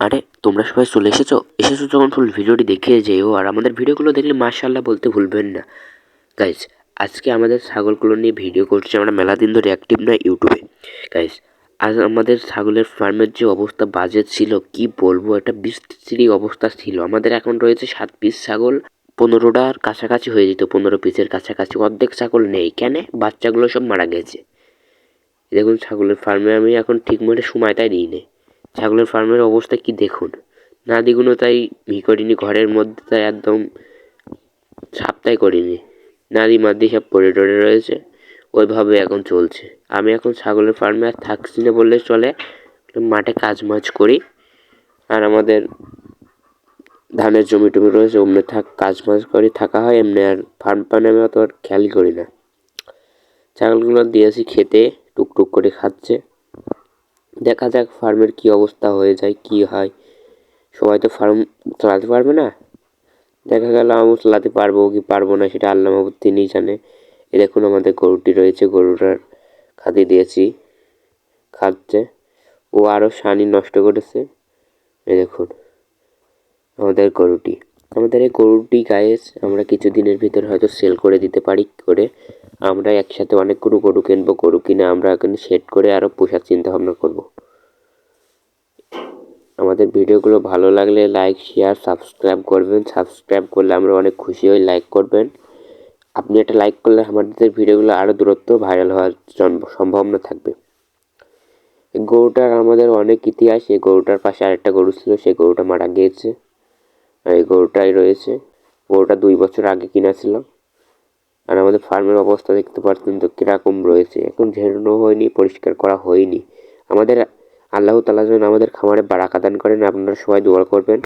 আরে, তোমরা সবাই চলে এসেছ? এসেছ যখন ফুল ভিডিওটি দেখে যেও, আর আমাদের ভিডিওগুলো দেখলে মাশাআল্লাহ বলতে ভুলবেন না। গাইজ আজকে আমাদের ছাগলগুলো নিয়ে ভিডিও করছি আমরা মেলা দিন ধরে অ্যাক্টিভ না ইউটিউবে। গাইজ আজ আমাদের ছাগলের ফার্মের যে অবস্থা বাজে ছিল, কি বলব, একটা বিস্তৃতি অবস্থা ছিল। আমাদের এখন রয়েছে সাত পিস ছাগল পনেরোটার কাছাকাছি হয়ে যেত, পনেরো পিসের কাছাকাছি। অর্ধেক ছাগল নেই, কেন? বাচ্চাগুলো সব মারা গেছে। দেখুন, ছাগলের ফার্মে আমি এখন ঠিক মতো সময়টাই দিই নেই ছাগলের ফার্মের অবস্থা কি দেখুন? নাদিগুলো তাই ই করিনি ঘরের মধ্যে তাই একদম সাপ্তাই করিনি। নাদি মাদি সব পড়ে টরে রয়েছে, ওইভাবে এখন চলছে। আমি এখন ছাগলের ফার্মে আর থাকছি না বললে চলে, মাঠে কাজ মাজ করি, আর আমাদের ধানের জমি টমি রয়েছে, অমনি থাক, কাজ মাজ করি, থাকা হয়, এমনি আর ফার্ম ফার্মে আমি অত আর খেয়ালই করি না। ছাগলগুলো দিয়েছি খেতে, টুকটুক করে খাচ্ছে। দেখা যাক ফার্মের কি অবস্থা হয়ে যায়, কি হয়। সবাই তো ফার্ম চালাতে পারবে না। দেখা গেল আমি চালাতে পারব কি পারব না সেটা আল্লাহ মাহবুদ তিনিই জানে। এ দেখুন আমাদের গরুটি রয়েছে, গরুটার খাদি দিয়েছি। খাচ্ছে। ও আরও সানি নষ্ট করেছে। এ দেখুন আমাদের গরুটি। আমাদের এই গরুটি গায়ে আমরা কিছু দিনের ভিতরে হয়তো সেল করে দিতে পারি, করে আমরা একসাথে অনেকগুলো গরু কিনবো, গরু কিনে আমরা এখানে সেট করে আরও পোষার চিন্তা ভাবনা করব। আমাদের ভিডিওগুলো ভালো লাগলে লাইক, শেয়ার, সাবস্ক্রাইব করবেন। সাবস্ক্রাইব করলে আমরা অনেক খুশি হই, লাইক করবেন। আপনি একটা লাইক করলে আমাদের ভিডিওগুলো আরও দূরত্ব ভাইরাল হওয়ার সম্ভাবনা থাকবে। এই গরুটার আমাদের অনেক ইতিহাস। এই গরুটার পাশে আরেকটা গরু ছিল, সেই গরুটা মারা গিয়েছে। আর এই গরুটাই রয়েছে। গরুটা দুই বছর আগে কিনা ছিল। আর আমাদের ফার্মের অবস্থা দেখতে পাচ্ছেন তো কীরকম রয়েছে। এখন ঝেড়ানো হয়নি, পরিষ্কার করা হয়নি। আমাদের আল্লাহ তালা যেন আমাদের খামারে বারাকা দান করেন। আপনারা সবাই দোয়া করবেন।